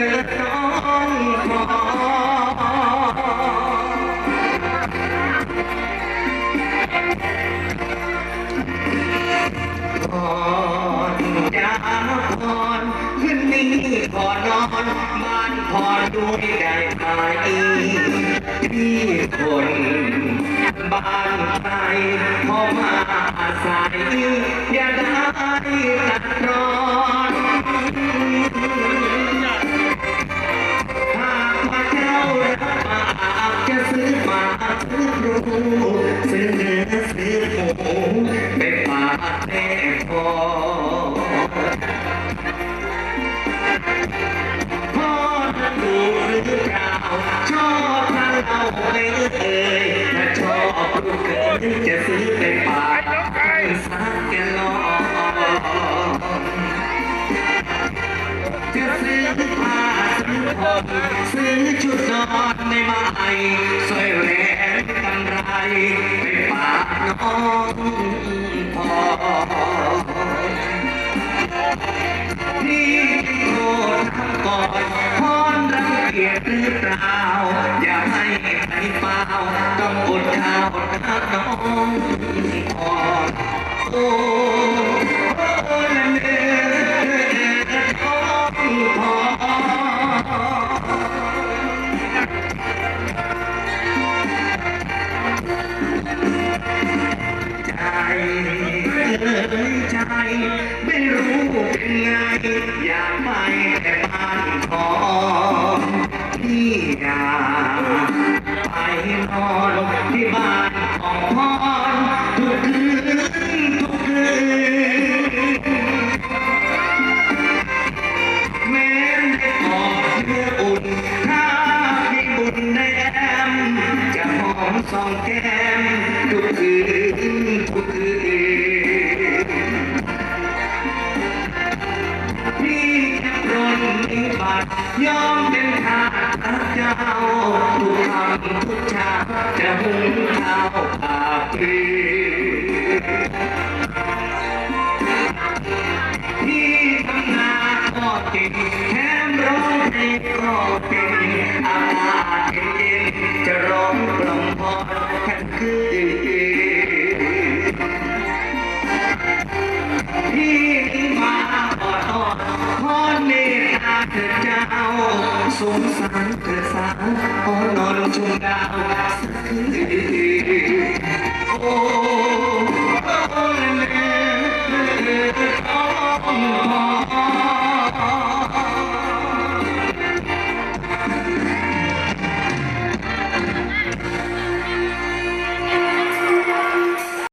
ขึ้นนี้ขอนอนบ้านพรด้วยได้ไหมที่คนบ้านใครพอมาอาศัยอย่าได้ จ้ารับปากจะซื้อมาซื้อรูซื้อเนื้อซื้อหมูไปฝากแม่พ่อพ่อท่านดูหรือเปล่าชอบท่านเอาไปเอ่ยถ้าชอบลูกเกินจะซื้อไปฝากสักแกลอนจะซื้อผ้า ซื้อผมซื้อชุดนอนในไม้สร้อยแหวนกำไรไปฝากน้องพ่อพี่โทษทำก่อนพรรังเกียจหรือเปล่า อย่าให้ไปเปล่าต้องอดข้าวอดน้ำน้องพอ เอ่ยใจ ไม่รู้เป็นไง อยากไปแต่บ้านของพี่อยากไปนอนที่บ้านของพ่อทุกคืนทุกคืนแม้ได้กอดเพื่ออุ่นถ้ามีบุญได้แอมจะหอมสองแก้มทุกคืน ยอมเป็นทาสเจ้าทุกคำทุกชาจะหุงข้าวปาปรีพี่ทำนาก็เก่งแถมร้องเพลงก็เก่งอากาศเย็นจะร้องกล่อมพอทันคืน สงสารเถิดสาวขอนอนชมดาวสักคืนโอ้